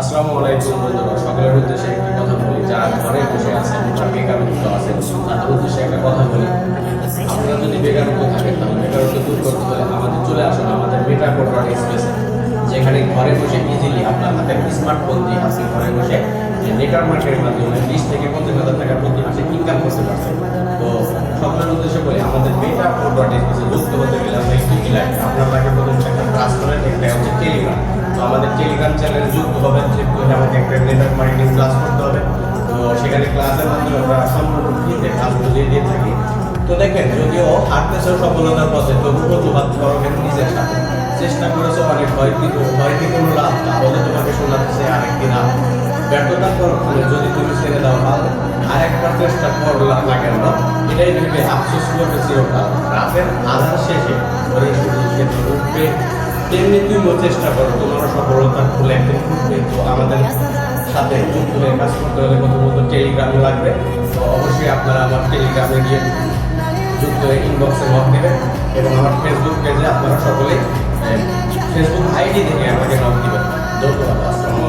আসসালামু আলাইকুম, বন্ধুরা। সকলের উদ্দেশ্যে একটি কথা বলি। যারা ঘরে বসে আছেন বা বেকারত্ব আছেন, তাদের উদ্দেশ্যে একটা কথা বলি। আপনারা যদি বেকারত্ব থাকেন, তাহলে বেকারত্ব দূর করতে হলে আমাদের চলে আসুন আমাদের মেটা কোডার স্পেসে যেখানে ঘরে বসে ইজিলি আপনার হাতে স্মার্টফোন দিয়ে আপনি ঘরে বসে যে নেটার মার্কেটের মাধ্যমে বিশ থেকে পঁচিশ হাজার টাকা প্রতি মাসে ইনকাম করতে পারছেন তো সকলের উদ্দেশ্যে বলি, আমাদের মেটা কোডার স্পেসে যুক্ত হতে গেলে আমরা একটু আপনার আমাদের টেলিগ্রাম চ্যানেলে যুক্ত হবেন যেহেতু আমাদের একটা নেটওয়ার্ক মার্কেটিং ক্লাস করতে হবে। তো সেখানে ক্লাসের মাধ্যমে আমরা সম্পূর্ণ ফ্রিতে ক্লাসগুলো দিয়ে দিয়ে থাকি। তো দেখেন, যদিও হাঁটতেছেও সফলতার পথে তবু প্রতিবাদ করবেন নিজের সাথে। চেষ্টা করেছ অনেক হয়, কিন্তু কি কোনো লাভ? তাহলে তোমাকে শোনাচ্ছে আরেকদিন লাভ ব্যর্থতার পর মানে যদি তুমি ছেড়ে দাও, তাহলে আরেকবার চেষ্টা করলাম না কেন? এটাই ভেবে আফসোস করবে চিরকাল রাতের আধার শেষে শুধু ক্ষেত্রে উঠবে। তেমনি তুমিও চেষ্টা করো, তোমারও সফলতার ফুল একদম ফুটবে তো আমাদের সাথে যুক্ত হয়ে কাজ করতে হলে প্রথমত টেলিগ্রাম লাগবে। তো অবশ্যই আপনারা আমার টেলিগ্রামে গিয়ে যুক্ত হয়ে ইনবক্সে মত দেবেন এবং আমার ফেসবুক পেজে আপনারা সকলেই ফেসবুক আইডি থেকে আমাকে নক দেবেন। ধন্যবাদ, আসসালামু